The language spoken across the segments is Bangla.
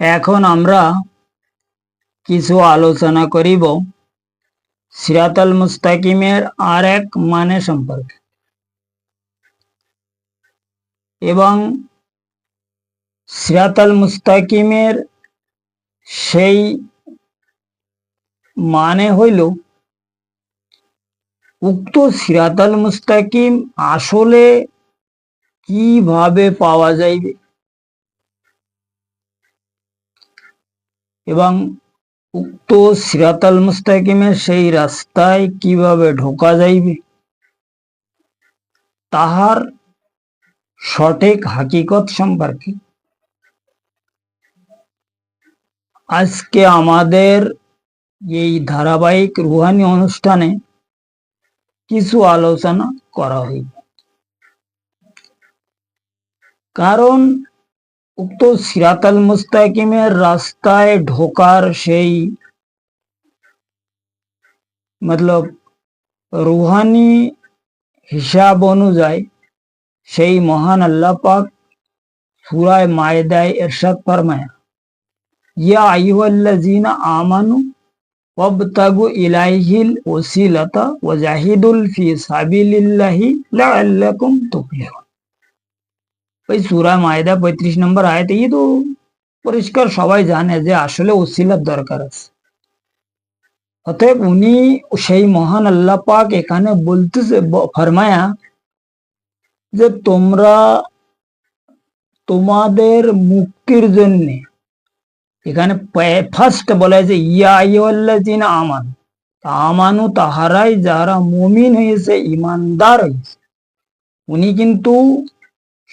এখন আমরা কিছু আলোচনা করিব সিরাতাল মুস্তাকিমের আর এক মানে সম্পর্কে। এবং সিরাতাল মুস্তাকিমের সেই মানে হইল উক্ত সিরাতাল মুস্তাকিম আসলে কীভাবে পাওয়া যাইবে? এবং উক্ত সিরাতাল মুস্তাকিমের সেই রাস্তায় কীভাবে ঢোকা যাইবে? তাহার সঠিক হাকিকত সম্পর্কে। আজকে আমাদের এই ধারাবাহিক রুহানি অনুষ্ঠানে কিছু আলোচনা করা হইবে। কারণ উক্ত সিরাতাল মুস্তাকিমের রাস্তায় ঢোকার সেই মতলব রুহানি হিসাব অনুযায়ী সেই মহান আল্লাহ পাক সুরায় মায়দায় এরশাদ ফরমায়া ইয়া আইয়ুহাল্লাযীনা আমানু ওয়াবতাগু ইলাইহিল ওসিলাতা ওয়াজাহিদুল ফি সাবিলিল্লাহি লাআল্লাকুম তুফলিহুন ওই সুরা মায়দা পঁয়ত্রিশ নম্বর আয়াতে এই তো পরিষ্কার সবাই জানে যে আসলে ওসিলার দরকার আছে। অতএব উনি সেই মহান আল্লাহ পাক এখানে বলতেছে ফরমায়া যে তোমরা তোমাদের মুক্তির জন্য এখানে ফার্স্ট বলা হয়েছে ইয়া আইয়াল্লাযিন আমান আমানু তাহারাই যারা মুমিন হয়েছে ইমানদার হয়েছে। উনি কিন্তু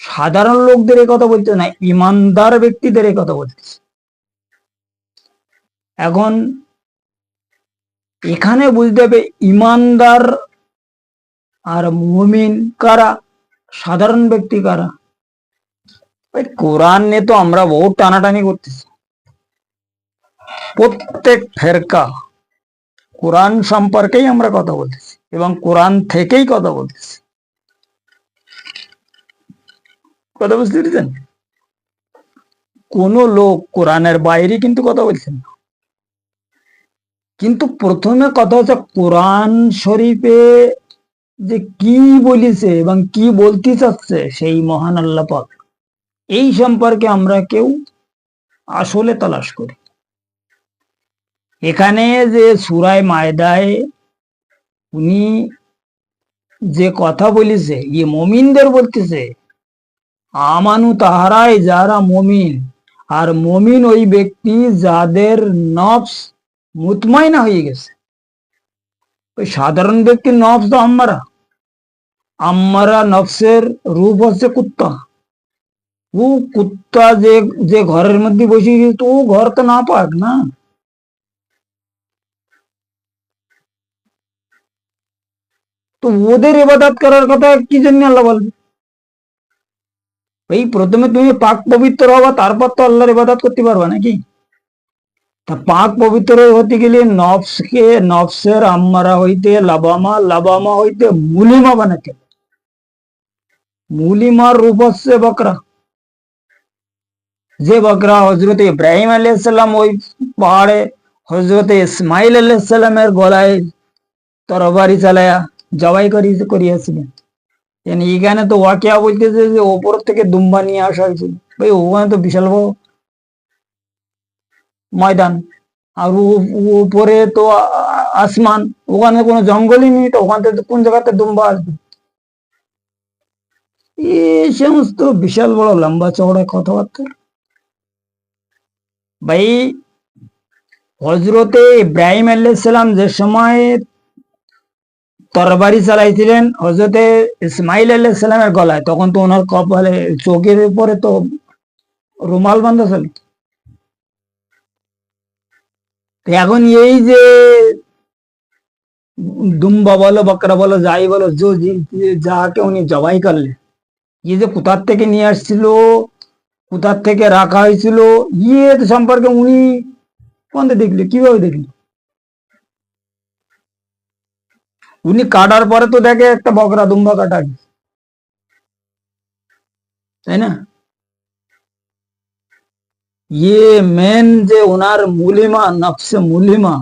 সাধারণ লোকদের এ কথা বলতে না ইমানদার ব্যক্তিদের এ কথা বলতেছে এখন এখানে বুঝতে হবে ইমানদার আর মুমিন কারা? সাধারণ ব্যক্তি কারা? কোরআন নিয়ে তো আমরা বহুত টানাটানি করতেছি। প্রত্যেক ফেরকা কোরআন সম্পর্কেই আমরা কথা বলতেছি এবং কোরআন থেকেই কথা বলতেছি। কথা বুঝতে পেরেছেন কোন লোক কোরআনের বাইরে কিন্তু কথা বলছেন কিন্তু প্রথমে কথা হচ্ছে কোরআন শরীফে যে কি বলিছে এবং কি বলতে চাচ্ছে সেই মহান আল্লাহ এই সম্পর্কে আমরা কেউ আসলে তালাশ করি এখানে যে সুরায় মায়দায় উনি যে কথা বলিছে ইয়ে মমিনদের বলতেছে আমানু তাহারাই যারা মমিন, আর মমিন ওই ব্যক্তি যাদের নফস মুতমাইনা হয়ে গেছে। ওই সাধারণ ব্যক্তির নফস তো আম্মারা। আম্মারা নফসের রূপ হচ্ছে কুত্তা। ও কুত্তা যে যে ঘরের মধ্যে বসে গেছে, তো ও ঘর তো না পাক না। তো ওদের ইবাদত করার কথা কি জন্য আল্লাহ বলবে? এই প্রথমে তুমি পাক পবিত্র হবা, তারপর তো আল্লাহর ইবাদত করতে পারবা নাকি? তা পাক পবিত্র হতে গেলে নফসকে, নফসের আম্মারা হইতে, লাবামা লাবামা হইতে মুলিমা বানাতে। মুলিমার রূপ হচ্ছে বকরা। যে বকরা হজরত ইব্রাহিম আলাইসাল্লাম ওই পাহাড়ে হজরত ইসমাইল আলাইসাল্লামের গলায় তরবারি চালায়া জবাই করি করিয়াছিলেন। এখানে তো ওয়াকিয়া বলতেছে যে ওপর থেকে দুম্বা নিয়ে আসা হয়েছিল ভাই, ওখানে তো বিশাল বড় ময়দান। আর উপরে তো আসমান। ওখানে কোনো জঙ্গলই নেই, তো ওখান থেকে কোন জায়গাতে দুম্বা আসবে? এই সমস্ত বিশাল বড় লম্বা চওড়া কথাবার্তা। ভাই হজরতে ইব্রাহিম আলাইসাল্লাম যে সময় তরবারি চালাইছিলেন হজরতে ইসমাইল আলাইসাল্লামের গলায়। তখন তো ওনার কপালে চোখের উপরে তো রুমাল বান্ধা ছিল এখন এই যে দুম্বা বলো, বকরা বলো, যাই বলো যাকে উনি জবাই করলেন এই যে কোথার থেকে নিয়ে আসছিল, কোথার থেকে রাখা হয়েছিল ইয়ে সম্পর্কে উনি কোন দেখলি, কীভাবে দেখলি? উনি কাটার পরে তো দেখে একটা বকরা দুম্বা কাটা তাই না? ইয়ে মেন যে ওনার মুলিমা নফসে মুলিমা,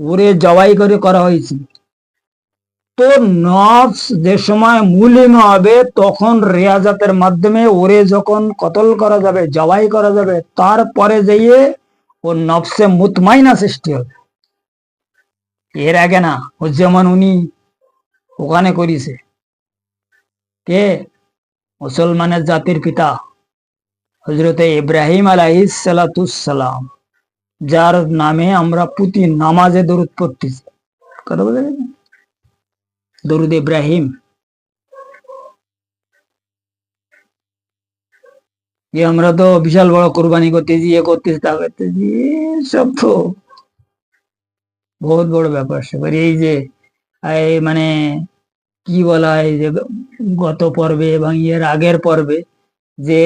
ওরে জবাই করে করা হয়েছিল তো নফস যে সময় মুলিমা হবে, তখন রেয়াজাতের মাধ্যমে ওরে যখন কতল করা যাবে, জবাই করা যাবে, তারপরে যেয়ে ও নফসে মুতমাইনা সৃষ্টি হবে। এর আগে না, ও যেমন উনি ওখানে করিছে। কে? মুসলমানের জাতির পিতা হজরতে ইব্রাহিম আলাইসালাম যার নামে আমরা প্রতি নামাজে দরুদ পড়তেছি। কথা বলে দরুদ ইব্রাহিম। যে আমরা তো বিশাল বড় কোরবানি করতেছি ইয়ে করতেছি, তা করতেছি সব তো বহুত বড় ব্যাপার স্যাপার এই যে এই মানে কি বলা হয় যে গত পর্বে এবং এর আগের পর্বে যে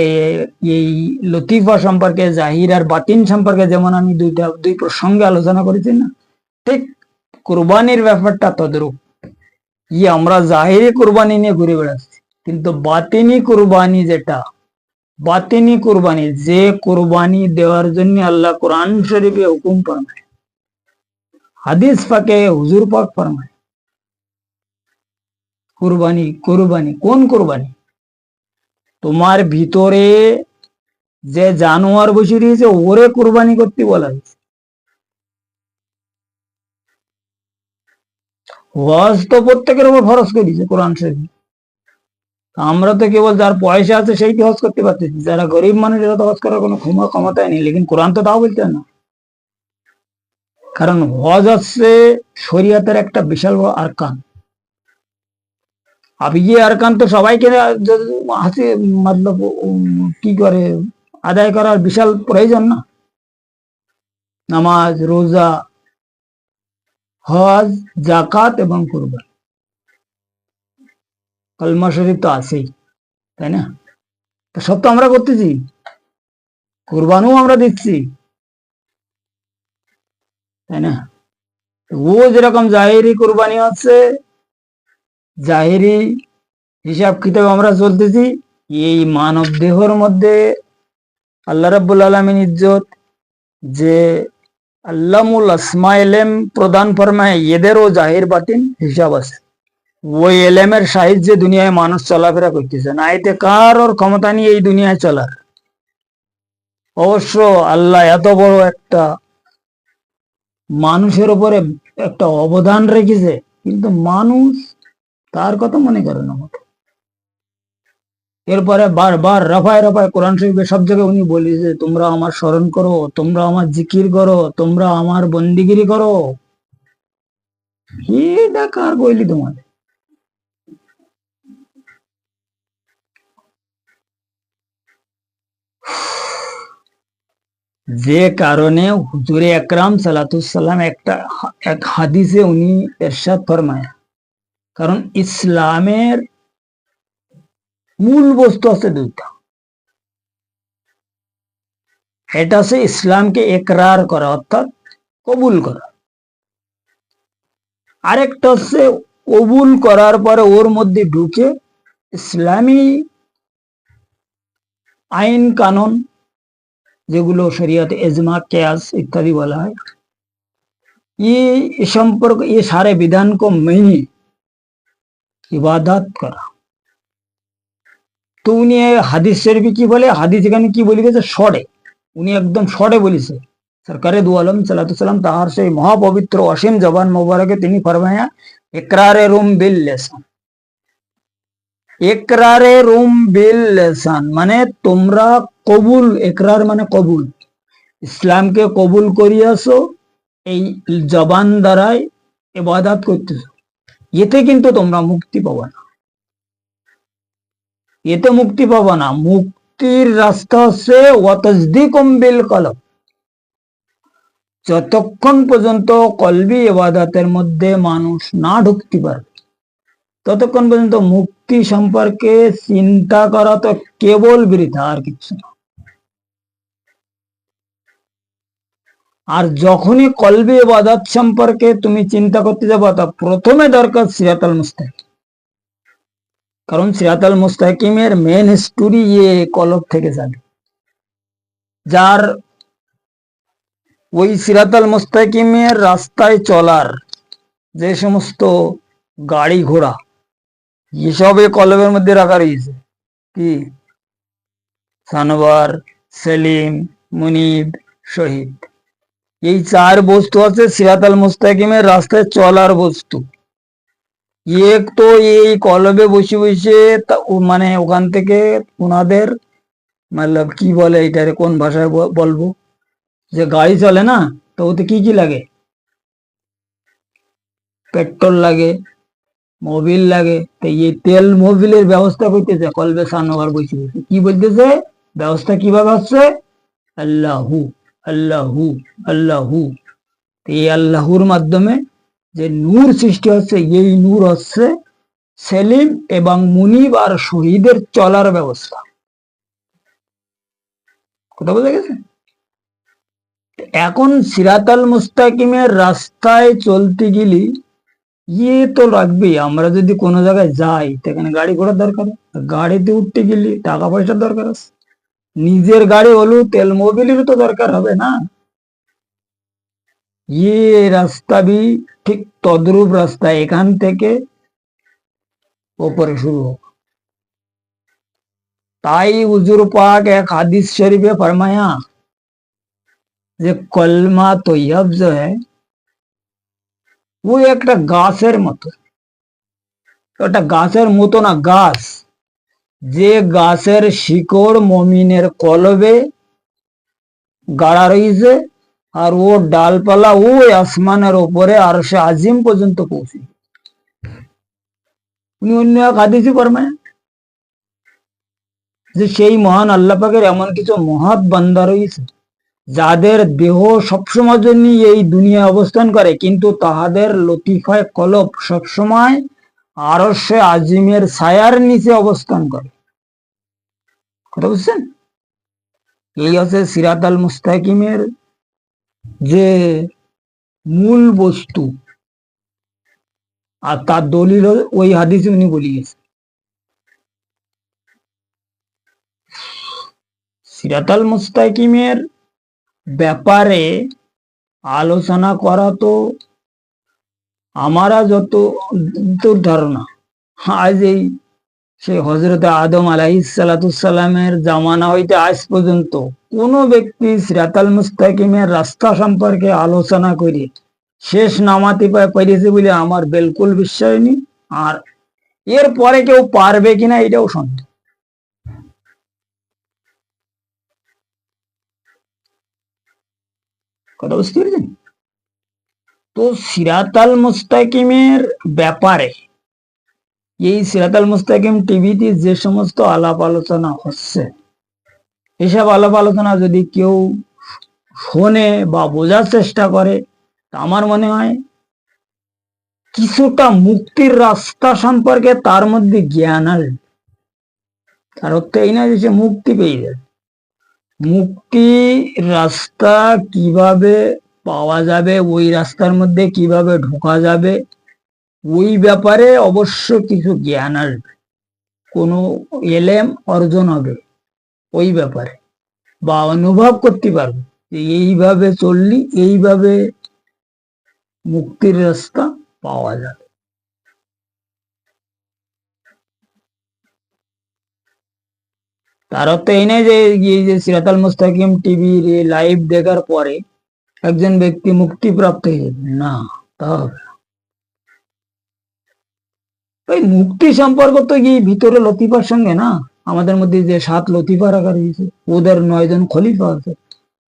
এই লতিফা সম্পর্কে, জাহির আর বাতিন সম্পর্কে যেমন আমি দুইটা, দুই প্রসঙ্গে আলোচনা করেছি না, ঠিক কোরবানির ব্যাপারটা তদ্রুপ। ই আমরা জাহিরি কোরবানি নিয়ে ঘুরে বেড়াচ্ছি, কিন্তু বাতিনি কোরবানি যেটা, বাতিনি কোরবানি যে কোরবানি দেওয়ার জন্য আল্লাহ কোরআন শরীফে হুকুম ফরমায়, হাদিস পাকে হুজুর পাক ফরমায় কোরবানি কোরবানি, কোন কোরবানি? তোমার ভিতরে যে জানোয়ার বসে রয়েছে, ওরে কোরবানি করতে বলা হয়েছে। হজ তো প্রত্যেকের উপর ফরজ করেছে কোরআন শরীফ। আমরা তো কেবল যার পয়সা আছে সেই হজ করতে পারতেছি, যারা গরিব মানুষ, এরা তো হজ করার কোনো ক্ষমা ক্ষমতায় নেই, লেকিন কোরআন তো তাও বলতে না। কারণ হজ হচ্ছে শরীয়তের একটা বিশাল বড় আরকান। আবি ये अरकान तो সবাইকে হাসি মতলব কি করে আদায় করার বিশাল প্রয়োজন না নামাজ রোজা হজ জাকাত এবং কুরবান কলমা শরীফ তো আছেই তাই না তো সব তো আমরা করতেছি কুরবানও আমরা দিচ্ছি তাই না ও যেরকম জাহেরি কুরবানি হচ্ছে জাহেরি হিসাব কিতাব আমরা চলতেছি। এই মানব দেহর মধ্যে আল্লাহ রাব্বুল আলমিন ইজ্জত, যে আল্লামুল আসমা এলেম প্রদান ফরমায় এদেরও জাহির বাতিন হিসাব আছে। ওই এলেমের সাহায্যে দুনিয়ায় মানুষ চলাফেরা করতেছে না। এতে কার ওর ক্ষমতা নিয়ে এই দুনিয়ায় চলার। অবশ্য আল্লাহ এত বড় একটা মানুষের উপরে একটা অবদান রেখেছে, কিন্তু মানুষ তার কথা মনে করে না মতো এরপরে বারবার রফায় রফায় কোরআন শরীফে সব জায়গায় উনি বলি যে, তোমরা আমার স্মরণ করো, তোমরা আমার জিকির করো, তোমরা আমার বন্দিগিরি করো। এটা কার বইলি তোমাদের যে কারণে হুজুরে একরাম সালাতুসাল্লাম একটা এক হাদিসে উনি এরশাদ ফরমায়। কারণ ইসলামের মূল বস্তু আছে দুইটা। এটা আছে ইসলামকে একরার করা, অর্থাৎ কবুল করা। আরেকটা হচ্ছে কবুল করার পরে ওর মধ্যে ঢুকে ইসলামী আইন কানুন, যেগুলো শরিয়াতে এজমা, কেয়াস ইত্যাদি বলা হয় ই সম্পর্ক, এ সারে বিধান কম মেনে ইবাদত করা। তো উনি হাদিস শরীফে কি বলে? হাদিস এখানে কি বলি গেছে? সরে। উনি একদম সরে বলিছে। সরকারে দু আলম সালাম, তাহার সেই মহাপবিত্র অসীম জবান মোবারকে তিনি ফরমায়া, একরারে রুম বিল লেসান। একরারে রুম বিল লেসান। মানে তোমরা কবুল, একরার মানে কবুল। ইসলামকে কবুল করিয়াছো, এই জবান দ্বারাই এবাদাত করতেছ। এতে কিন্তু তোমরা মুক্তি পাবা না। এতে মুক্তি পাবা না। মুক্তির রাস্তা হচ্ছে ওয়াতজদিকুম বিল কলব। যতক্ষণ পর্যন্ত কলবি এবাদাতের মধ্যে মানুষ না ঢুকতে পারবে ততক্ষণ পর্যন্ত মুক্তি সম্পর্কে চিন্তা করা তো কেবল বৃথা আর কিছু না। আর যখনই কলবি এবাদত সম্পর্কে তুমি চিন্তা করতে যাব, তা প্রথমে দরকার সিরাতাল মুস্তাকিম। কারণ সিরাতাল মুস্তাকিমের মেন স্টোরি ইয়ে কলব থেকে যাবে। যার ওই সিরাতাল মুস্তাকিমের রাস্তায় চলার যে সমস্ত গাড়ি ঘোড়া, এসবে কলবের মধ্যে রাখা রয়েছে। কি? সানোয়ার, সেলিম, মুনিব, শহীদ। এই চার বস্তু আছে সিরাতাল মুস্তাকিমের রাস্তায় চলার বস্তু। এক তো এই কলবে বসে বসে মানে ওখান থেকে ওনাদের মতলব কি বলে এটারে কোন ভাষায় বলব? যে গাড়ি চলে না, তো ওতে কি কি লাগে? পেট্রোল লাগে, মোবিল লাগে, তো এই তেল মোবিলের ব্যবস্থা করতেছে কলবে সানোয়ার বসে বসে। কি বলতেছে? ব্যবস্থা কীভাবে হচ্ছে? আল্লাহু। আল্লাহু আল্লাহু। এই আল্লাহুর মাধ্যমে যে নূর সৃষ্টি হচ্ছে, এই নূর হচ্ছে সেলিম এবং মুনিব আর শহীদের চলার ব্যবস্থা। কথা বোঝা গেছে? এখন সিরাতাল মুস্তাকিমের রাস্তায় চলতে গেলে ইয়ে তো লাগবেই। আমরা যদি কোনো জায়গায় যাই সেখানে গাড়ি ঘোড়ার দরকার। গাড়িতে উঠতে গেলে টাকা পয়সার দরকার আছে। নিজের গাড়ি হলেও তেল মোবিলের তো দরকার হবে না ইয়ে রাস্তা বি ঠিক তদ্রূপ রাস্তা এখান থেকে ওপরে শুরু হোক তাই হুজুর পাক এক হাদিস শরীফে ফরমায়া যে কলমা তৈয়ব जो है वो একটা গাছের মতো ওটা গাছের মতো না গাছ যে গাছের শিকড় মমিনের কলবে গাড়া রয়েছে আর ও ডালপালা ওই আসমানের ওপরে আর সে আজিম পর্যন্ত পৌঁছে। উনি অন্য এক হাদিসই ফরমায় যে সেই মহান আল্লাহ পাকের এমন কিছু মহৎ বান্দা রয়েছে, যাদের দেহ সবসময় জন্য এই দুনিয়া অবস্থান করে, কিন্তু তাহাদের লতিফায় কলব সবসময় আরশে আজিমের ছায়ার নিচে অবস্থান করে। কথা বুঝছেন? হচ্ছে সিরাত আল মুস্তাকিমের যে মূল বস্তু আর তার দলিল ওই হাদিসে উনি বলিয়েছে সিরাতাল মুস্তাকিমের ব্যাপারে আলোচনা করা তো আমারা যত দূর ধারণা, আজ এই সে হজরত আদম আলাইসালামের জামানা হইতে আজ পর্যন্ত কোন ব্যক্তি সিরাতাল মুস্তাকিমের রাস্তা সম্পর্কে আলোচনা করে শেষ নামাতে পেরেছে বলে আমার বিলকুল বিশ্বাস নেই। আর এর পরে কেউ পারবে কিনা এটাও সন্দেহ। কথা বুঝতে পেরেছেন? তো সিরাতাল মুস্তাকিমের ব্যাপারে, এই সিরাতাল মুস্তাকিম টিভিতে যে সমস্ত আলাপ আলোচনা হচ্ছে, এসব আলাপ আলোচনা যদি কেউ শোনে বা বোঝার চেষ্টা করে, তা আমার মনে হয় কিছুটা মুক্তির রাস্তা সম্পর্কে তার মধ্যে জ্ঞান আসবে। তার অর্থ এই না যে সে মুক্তি পেয়ে যাবে। মুক্তি রাস্তা কীভাবে পাওয়া যাবে, ওই রাস্তার মধ্যে কীভাবে ঢোকা যাবে, ওই ব্যাপারে অবশ্য কিছু জ্ঞান আসবে। কোনো এলেম অর্জন হবে ওই ব্যাপারে বা অনুভব করতে পারবে যে এইভাবে চললি, এইভাবে মুক্তির রাস্তা পাওয়া যাবে। তার অর্থ এই নয় যে সিরাতাল মুস্তাকিম টিভির লাইভ দেখার পরে একজন ব্যক্তি হয়ে না, তা ওই মুক্তি সম্পর্ক তো এই ভিতরে লতিফার সঙ্গে না? আমাদের মধ্যে যে সাত লতিফা রাখা রয়েছে, ওদের নয়জন খলিফা আছে।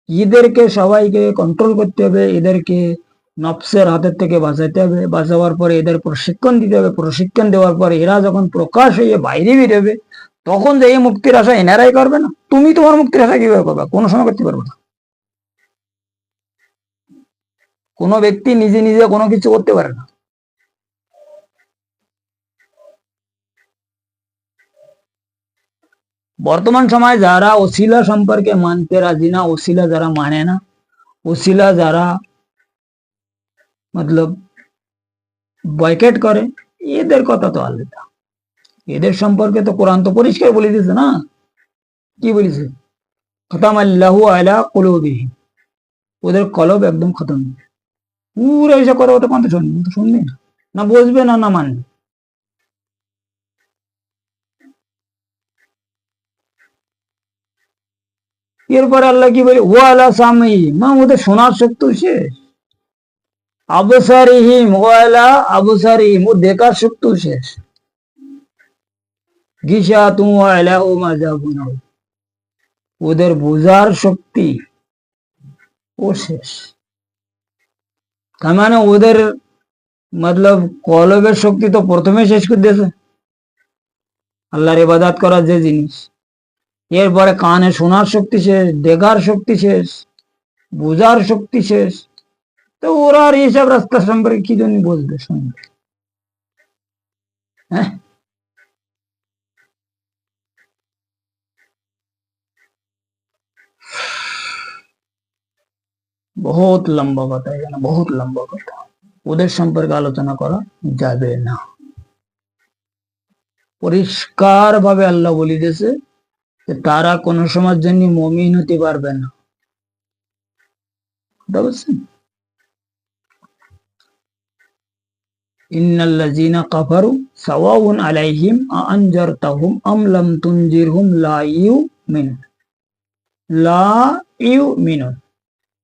এদেরকে সবাইকে কন্ট্রোল করতে হবে, এদেরকে নফসের হাতের থেকে বাঁচাতে হবে। বাঁচাবার পরে এদের প্রশিক্ষণ দিতে হবে। প্রশিক্ষণ দেওয়ার পরে এরা যখন প্রকাশ হয়ে বাইরে বেরোবে, তখন যে এই মুক্তির আশা এনারাই করবে না? তুমি তোমার মুক্তির আশা কীভাবে করবে? কোনো সময় করতে পারবে না। কোনো ব্যক্তি নিজে নিজে কোনো কিছু করতে পারে না। বর্তমান সময়ে যারা ওসিলা সম্পর্কে মানতে রাজি না, ওসিলা যারা মানে না, ওসিলা যারা মতলব বয়কেট করে, এদের কথা তো আলাদা। এদের সম্পর্কে তো কোরআন তো পরিষ্কার বলে দিয়েছে না। কি বলেছে? খতাম আল্লাহু আলা কুলুবিহিম। ওদের কলব একদম খতম। পুরো এসে করে ওটা কথা শুনবি তো শুনবি না। না বসবে না না মানবে। এরপরে আল্লাহ কি বলি ও আলা সামি মা ওদের শোনার শক্তি শেষ আবসারিহিম ও আলা আবসারিহিম, ও দেখার শক্তি শেষ গিসা তু আলা ও মাজা ওদের বোঝার শক্তি ও শেষ। তার মানে ওদের মতলব কলবের শক্তি তো প্রথমে শেষ করে দিয়েছে। আল্লাহর ইবাদাত করার যে জিনিস। এরপরে কানে শোনার শক্তি শেষ, দেখার শক্তি শেষ, বোঝার শক্তি শেষ। তো ওরা আর এইসব রাস্তা সম্পর্কে কি জন্য বলবে শুনবে হ্যাঁ? বহুত লম্বা কথা, এখানে বহুত লম্বা কথা। ওদের সম্পর্কে আলোচনা করা যাবে না। পরিষ্কার ভাবে আল্লাহ বলি দিয়েছে যে, তারা কোন সময়ের জন্য মমিন হতে পারবে না। ইউমিনুন।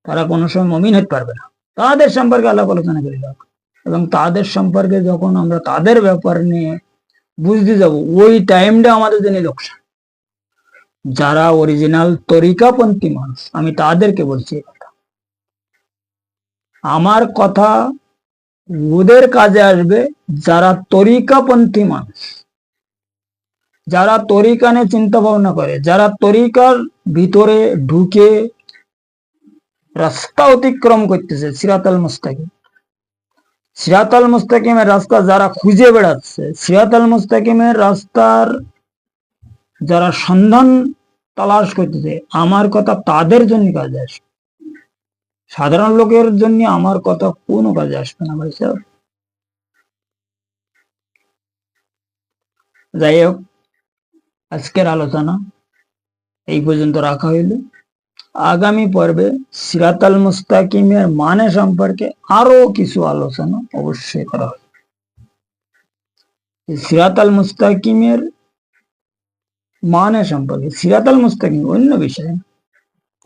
তারা কোনো সময় মমিন হতে পারবে না। তাদের সম্পর্কে আল্লাহ আলোচনা করে যাক এবং তাদের সম্পর্কে যখন আমরা তাদের ব্যাপার নিয়ে বুঝতে যাব, ওই টাইমটা আমাদের জন্য লোকসান। যারা অরিজিনাল তরিকাপন্থী মানুষ, আমি তাদেরকে বলছি আমার কথা ওদের কাজে আসবে যারা তরিকাপন্থী মানুষ। যারা তরিকা নিয়ে চিন্তা ভাবনা করে, যারা তরিকার ভিতরে ঢুকে রাস্তা অতিক্রম করতেছে, সিরাতাল মুস্তাকিম। সিরাতাল মুস্তাকিমের রাস্তা যারা খুঁজে বেড়াচ্ছে, সিরাতাল মুস্তাকিমের রাস্তার যারা সন্ধান তালাশ করতেছে, আমার কথা তাদের জন্য কাজে আসবে। সাধারণ লোকের জন্য আমার কথা কোনো কাজে আসবে না, ভাই সাহেব। যাই হোক, আজকের আলোচনা এই পর্যন্ত রাখা হইল। আগামী পর্বে সিরাতাল মুস্তাকিমের মানে সম্পর্কে আরও কিছু আলোচনা অবশ্যই করা হবে। সিরাতাল মুস্তাকিমের মানে সম্পর্কে, সিরাতাল মুস্তাকিম অন্য বিষয়।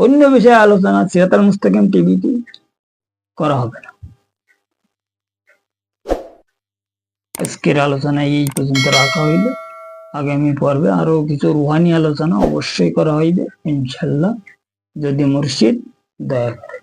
অন্য বিষয়ে আলোচনা সিরাতাল মুস্তাকিম টিভিতে করা হবে না। আজকের আলোচনা এই পর্যন্ত রাখা হইল। আগামী পর্বে আরও কিছু রুহানি আলোচনা অবশ্যই করা হইবে ইনশাল্লাহ যদি মুর্শিদ দয়া করে